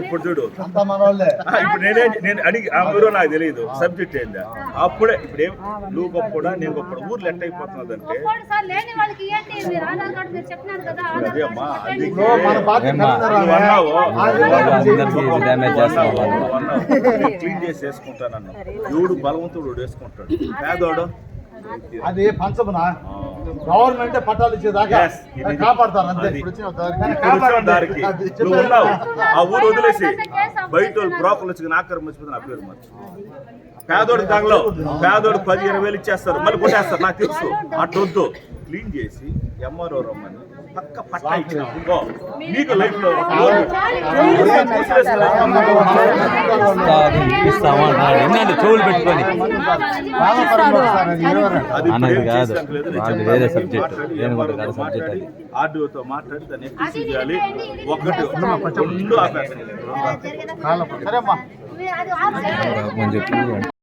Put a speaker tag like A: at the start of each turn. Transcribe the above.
A: ఇప్పుడు చూడు. ఇప్పుడు నేనే నేను అడిగి ఆ ఊరో నాకు తెలియదు సబ్జెక్ట్ ఏందా? అప్పుడే ఇప్పుడు ఏం? నువ్వు గొప్పడా నేను గొప్పడా? ఊర్లు ఎట్ట
B: చేస్తున్నావు వాళ్ళు.
A: నేను క్లీన్ చేసి వేసుకుంటానన్న ఎవడు బలవంతుడు వేసుకుంటాడు పేదోడు?
C: అది పంచమున. గవర్నమెంట్ పట్టాలు ఇచ్చేదాకా కాపాడతారు అంతే.
A: దారికి ఆ ఊరు వదిలేసి బయట వాళ్ళు బ్రోకర్లు వచ్చి వచ్చిపోతే నా పేరు మర్చి. పేదోడి దానిలో పేదోడు పది ఇరవై వేలు ఇచ్చేస్తారు. మళ్ళీ కొట్టేస్తారు. నాకు తెలుసు. అటొద్దు క్లీన్ చేసి ఎంఆర్ఓ రమ్మని పక్క పట్ట ఇచ్చిన ఇంకో నీకు లైఫ్లో ఒక రోజు
B: ఇస్తాడు, ఇస్తాము అంటున్నాడు ఏంటంటే చెవులు పెట్టుకొని అన్నది కాదు. వాళ్ళు. వేరే కూడా
A: MRO
B: కాదు
A: మాట్లాడి,
B: అది.
A: ఆర్డీఓతో మాట్లాడి దాన్ని ఎక్కిసి చేయాలి ఒకటి రెండు ఆపేస్తాను